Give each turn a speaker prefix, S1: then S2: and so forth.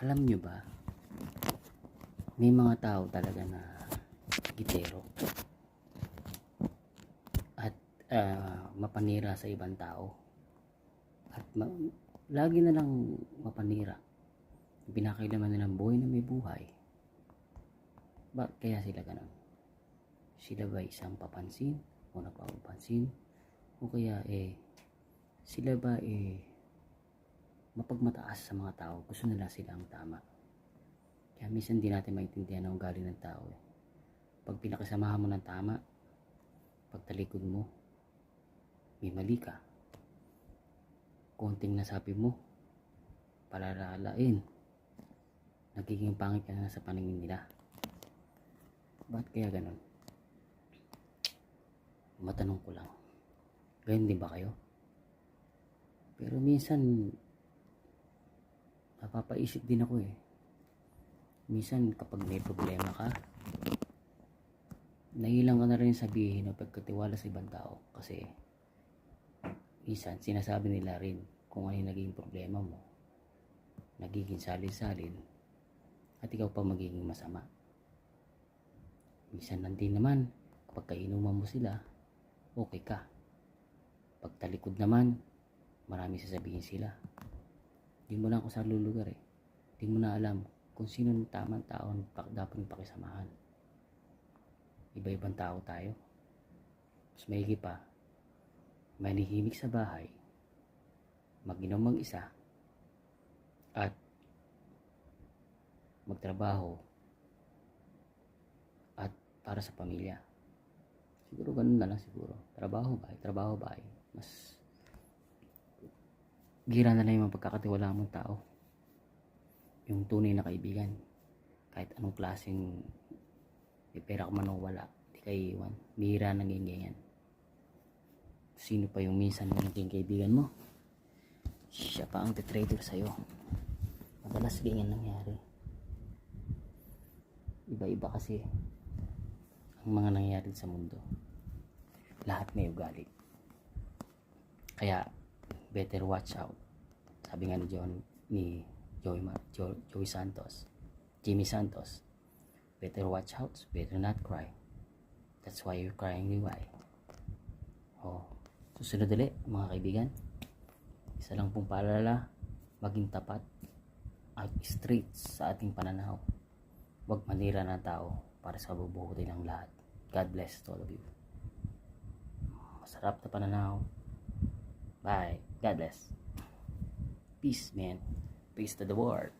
S1: Alam nyo ba, may mga tao talaga na gitero at ah, mapanira sa ibang tao. At ma- lagi na lang mapanira. Pinakailaman nilang buhay na may buhay. Bakit kaya sila ganun? Sila ba isang papansin o napapansin o kaya eh sila ba eh mapagmataas sa mga tao. Gusto nila sila ang tama. Kaya minsan di natin maintindihan ang ugali ng tao eh. pag pinakasamahan mo ng tama pag talikod mo may mali ka. Konting nasabi mo palalalain nagiging pangit ka na sa paningin nila. Bakit kaya ganun? Matanong ko lang. Ganyan din ba kayo? Pero minsan napapaisip din ako eh. Minsan kapag may problema ka nailang ka na rin sabihin o pagkatiwala sa ibang tao. Kasi minsan sinasabi nila rin kung ano yung naging problema mo. Nagiging salin-salin at ikaw pa magiging masama. Minsan nandin naman kapag kainuman mo sila okay ka. Pag talikod naman marami sasabihin sila di mo lang kung saan lulugar eh. Di mo na alam kung sino ng tamang tao ang pa- dapat mong pakisamahan. Iba-ibang tao tayo. Mas maigi pa manihimik sa bahay mag-inom mag-isa at magtrabaho at para sa pamilya. Siguro ganun na lang siguro. Trabaho bahay trabaho bahay mas gira na lang yung mga pagkakatiwala mong tao. Yung tunay na kaibigan. Kahit anong klaseng may pera ka man o wala di ka iiwan. Bihira na ganyan sino pa yung minsan naging kaibigan mo? Siya pa ang titrader sa'yo. Madalas ganyan nangyari. Iba-iba kasi ang mga nangyayari sa mundo. Lahat may ugali. Kaya better watch out. Sabi nga ni John ni Joey, Ma- Jo- Joey Santos Jimmy Santos better watch out better not cry. That's why you're crying why oh susunod ulit mga kaibigan. Isa lang pong paalala maging tapat at straight sa ating pananaw. Huwag manira ng tao para sa bubuhuti ng lahat. God bless to all of you. Masarap na pananaw. Bye God bless. Peace man. Peace to the world